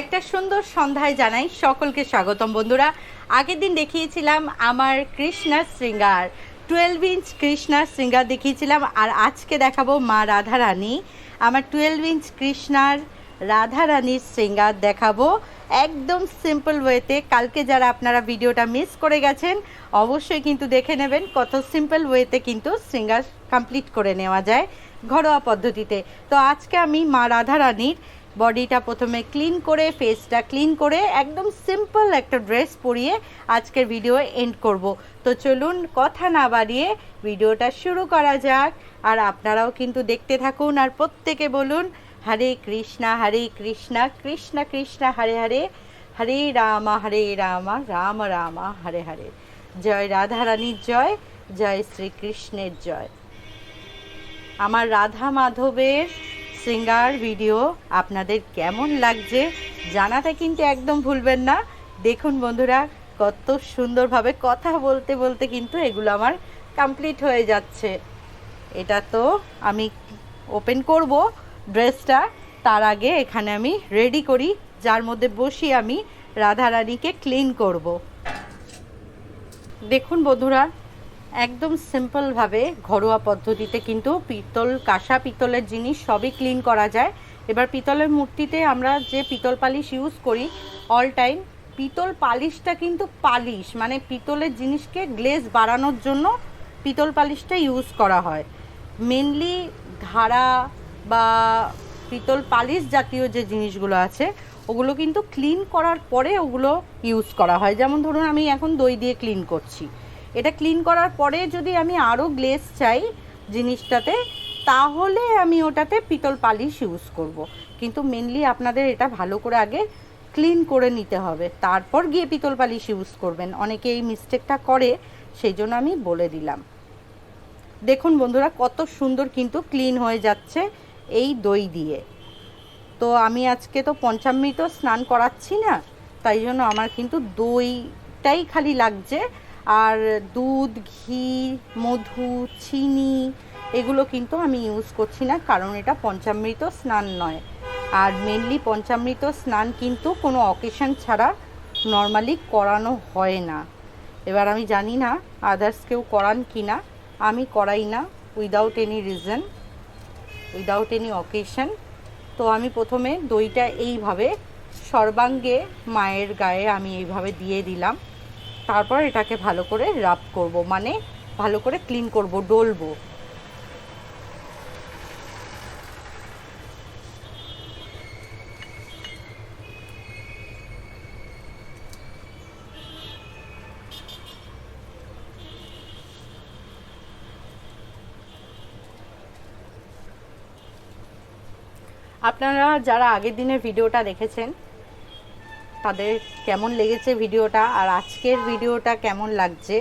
একটা সুন্দর সন্ধ্যায় জানাই সকলকে স্বাগতম বন্ধুরা। আগের দিন দেখিয়েছিলাম আমার কৃষ্ণার শৃঙ্গার টুয়েলভ ইঞ্চ কৃষ্ণার শৃঙ্গার দেখিয়েছিলাম, আর আজকে দেখাবো মা রাধারানী। আমার টুয়েলভ ইঞ্চ কৃষ্ণার রাধারানীর শৃঙ্গার দেখাবো। একদম সিম্পল ওয়েতে কালকে যারা আপনারা ভিডিওটা মিস করে গেছেন, অবশ্যই কিন্তু দেখে নেবেন কত সিম্পল ওয়েতে কিন্তু শৃঙ্গার কমপ্লিট করে নেওয়া যায় ঘরোয়া পদ্ধতিতে। তো আজকে আমি মা রাধারানীর বডিটা প্রথমে ক্লিন করে, ফেসটা ক্লিন করে একদম সিম্পল একটা ড্রেস পরিয়ে আজকের ভিডিও এন্ড করব। তো চলুন কথা না বাড়িয়ে ভিডিওটা শুরু করা যাক। আর আপনারাও কিন্তু দেখতে থাকুন আর প্রত্যেকে বলুন, হরে কৃষ্ণা হরে কৃষ্ণা, কৃষ্ণ কৃষ্ণ, হরে হরে হরে রামা হরে রামা, রাম, রামা, হরে হরে। জয় রাধারানীর জয় জয় শ্রীকৃষ্ণের জয়। আমার রাধা মাধবের সিঙ্গার ভিডিও আপনাদের কেমন লাগছে জানাতে কিন্তু একদম ভুলবেন না। দেখুন বন্ধুরা, কত সুন্দরভাবে কথা বলতে বলতে কিন্তু এগুলো আমার কমপ্লিট হয়ে যাচ্ছে। এটা তো আমি ওপেন করব ড্রেসটা তার আগে এখানে আমি রেডি করি, যার মধ্যে বসি আমি রাধারানীকে ক্লিন করব। দেখুন বন্ধুরা একদম সিম্পলভাবে ঘরোয়া পদ্ধতিতে কিন্তু পিতল, কাঁসা পিতলের জিনিস সবই ক্লিন করা যায়। এবার পিতলের মূর্তিতে আমরা যে পিতল পালিশ ইউজ করি অল টাইম পিতল পালিশটা কিন্তু পালিশ মানে পিতলের জিনিসকে গ্লেজ বাড়ানোর জন্য পিতল পালিশটা ইউজ করা হয়। মেনলি ধারা বা পিতল পালিশ জাতীয় যে জিনিসগুলো আছে, ওগুলো কিন্তু ক্লিন করার পরে ওগুলো ইউজ করা হয়। যেমন ধরুন, আমি এখন দই দিয়ে ক্লিন করছি। এটা ক্লিন করার পরে যদি আমি আরও গ্লেস চাই জিনিসটাতে, তাহলে আমি ওটাতে পিতল পালিশ ইউজ করব। কিন্তু মেনলি আপনাদের এটা ভালো করে আগে ক্লিন করে নিতে হবে। তারপর গিয়ে পিতল পালিশ ইউজ করবেন। অনেকে এই মিস্টেকটা করে সেই জন্য আমি বলে দিলাম। দেখুন বন্ধুরা, কত সুন্দর কিন্তু ক্লিন হয়ে যাচ্ছে এই দই দিয়ে। তো আমি আজকে তো পঞ্চামৃত স্নান করাচ্ছি না, তাই জন্য আমার কিন্তু দইটাই খালি লাগছে। আর দুধ, ঘি, মধু, চিনি, এগুলো কিন্তু আমি ইউজ করছি না, কারণ এটা পঞ্চামৃত স্নান নয়। আর মেনলি পঞ্চামৃত স্নান কিন্তু কোনো অকেশন ছাড়া নর্মালি করানো হয় না। এবার আমি জানি না আদার্স কেউ করান কি না, আমি করাই না without any reason without any occasion তো আমি প্রথমে দইটা এইভাবে সর্বাঙ্গে মায়ের গায়ে আমি এইভাবে দিয়ে দিলাম। তারপর এটাকে ভালো করে রাব করব মানে ভালো করে ক্লিন করব, ডলবো। আপনারা যারা আগের দিনের ভিডিওটা দেখেছেন তাদের কেমন লেগেছে ভিডিওটা আর আজকের ভিডিওটা কেমন লাগছে,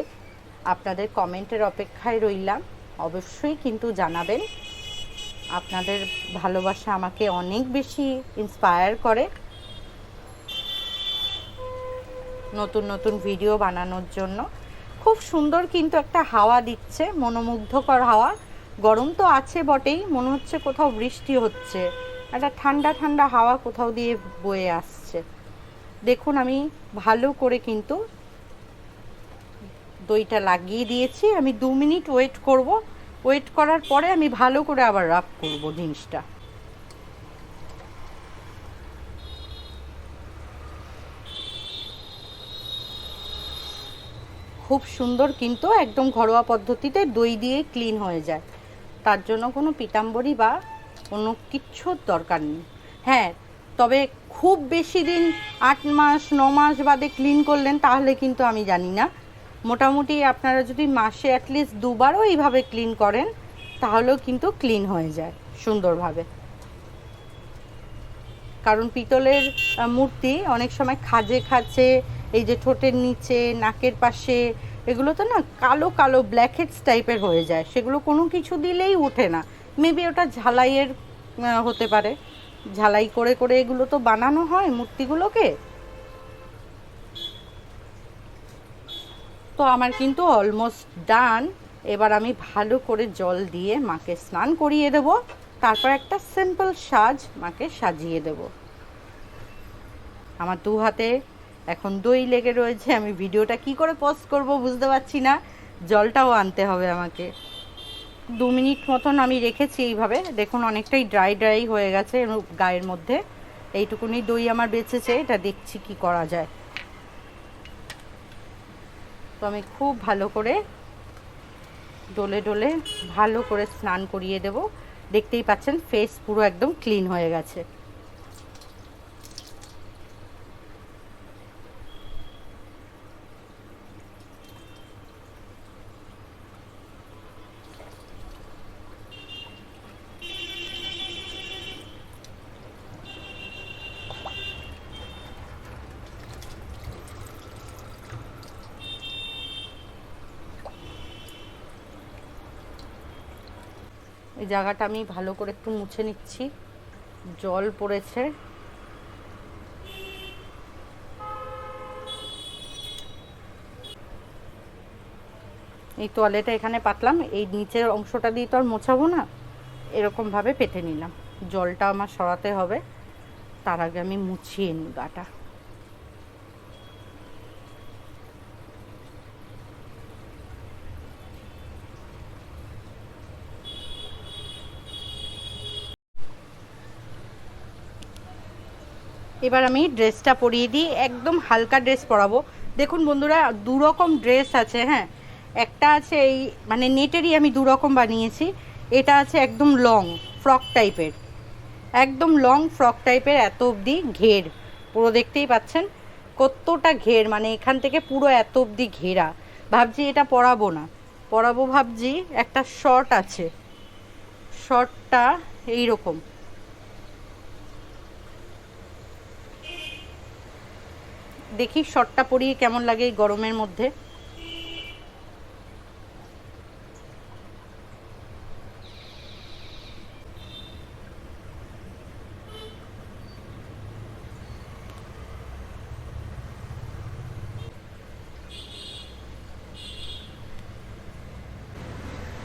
আপনাদের কমেন্টের অপেক্ষায় রইলাম। অবশ্যই কিন্তু জানাবেন। আপনাদের ভালোবাসা আমাকে অনেক বেশি ইন্সপায়ার করে। নতুন নতুন ভিডিও বানানোর জন্য। খুব সুন্দর কিন্তু একটা হাওয়া দিচ্ছে, মনোমুগ্ধকর হাওয়া। গরম তো আছে বটেই, মনে হচ্ছে কোথাও বৃষ্টি হচ্ছে। একটা ঠান্ডা ঠান্ডা হাওয়া কোথাও দিয়ে বয়ে আসছে। দেখুন, আমি ভালো করে কিন্তু দইটা লাগিয়ে দিয়েছি। আমি দু মিনিট ওয়েট করব। ওয়েট করার পরে আমি ভালো করে আবার রাব করব জিনিসটা। খুব সুন্দর কিন্তু একদম ঘরোয়া পদ্ধতিতে দই দিয়ে ক্লিন হয়ে যায়। তার জন্য কোনো পিতাম্বরী বা কোনো কিচ্ছুর দরকার নেই। হ্যাঁ তবে খুব বেশি দিন আট মাস, ন মাস বাদে ক্লিন করলেন, তাহলে কিন্তু আমি জানি না। মোটামুটি আপনারা যদি মাসে অ্যাটলিস্ট দুবারও এইভাবে ক্লিন করেন, তাহলেও কিন্তু ক্লিন হয়ে যায়, সুন্দরভাবে। কারণ পিতলের মূর্তি অনেক সময় খাজে খাচ্ছে এই যে ঠোঁটের নিচে, নাকের পাশে, এগুলো তো না কালো কালো ব্ল্যাকহেডস টাইপের হয়ে যায়। সেগুলো কোনো কিছু দিলেই ওঠে না। মেবি ওটা ঝালাইয়ের হতে পারে। ঝালাই করে করে এগুলো তো বানানো হয় মূর্তিগুলোকে। তো আমার কিন্তু অলমোস্ট ডান এবার আমি ভালো করে জল দিয়ে মাকে স্নান করিয়ে দেব। তারপর একটা সিম্পল সাজ মাকে সাজিয়ে দেব। আমার দু হাতে এখন দই লেগে রয়েছে। আমি ভিডিওটা কি করে পোস্ট করব বুঝতে পারছি না। জলটাও আনতে হবে আমাকে। দু মিনিট মতন আমি রেখেছি এইভাবে। দেখুন, অনেকটাই ড্রাই ড্রাই হয়ে গেছে গায়ের মধ্যে। এইটুকুনি দই আমার বেঁচেছে, এটা দেখছি কি করা যায়। তো আমি খুব ভালো করে ডোলে ডোলে ভালো করে স্নান করিয়ে দেব। দেখতেই পাচ্ছেন ফেস পুরো একদম ক্লিন হয়ে গেছে। এই জায়গাটা আমি ভালো করে একটু মুছে নিচ্ছি। জল পড়েছে। এই তোয়ালেটা এখানে পাতলাম। এই নিচের অংশটা দিয়ে তো আর মোছাবো না। এরকমভাবে পেতে নিলাম। জলটা আমার সরাতে হবে। তার আগে আমি মুছিয়ে নিই গাটা। এবার আমি ড্রেসটা পরিয়ে দিই, একদম হালকা ড্রেস পরাবো। দেখুন বন্ধুরা দু রকম ড্রেস আছে হ্যাঁ। একটা আছে এই মানে নেটেরই আমি দু রকম বানিয়েছি, এটা আছে একদম লং, ফ্রক টাইপের। একদম লং ফ্রক টাইপের এত অবধি ঘের, পুরো দেখতেই পাচ্ছেন? কতটা ঘের মানে এখান থেকে পুরো এত অবধি ঘেরা। ভাবছি এটা পরাবো না। পরাবো ভাবছি একটা শর্ট আছে। শর্টটা এইরকম। দেখি শর্টটা পরিয়ে কেমন লাগে এই গরমের মধ্যে?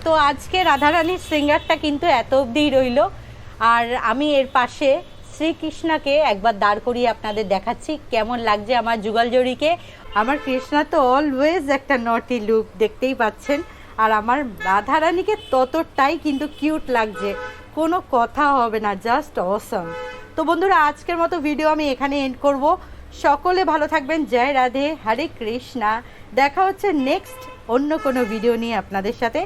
তো আজকে রাধারানীর সিঙ্গারটা কিন্তু এত অবধিই রইল। আর আমি এর পাশে শ্রীকৃষ্ণাকে একবার দাঁড় করিয়ে আপনাদের দেখাচ্ছি। কেমন লাগছে আমার যুগল জড়িকে আমার কৃষ্ণা তো অলওয়েজ একটা নটি লুক দেখতেই পাচ্ছেন। আর আমার রাধারানীকে ততটাই কিন্তু কিউট লাগছে। কোনো কথা হবে না জাস্ট অসম তো বন্ধুরা, আজকের মতো ভিডিও আমি এখানে এন্ড করব। সকলে ভালো থাকবেন। জয় রাধে, হরে কৃষ্ণা। দেখা হচ্ছে নেক্সট অন্য কোনো ভিডিও নিয়ে আপনাদের সাথে।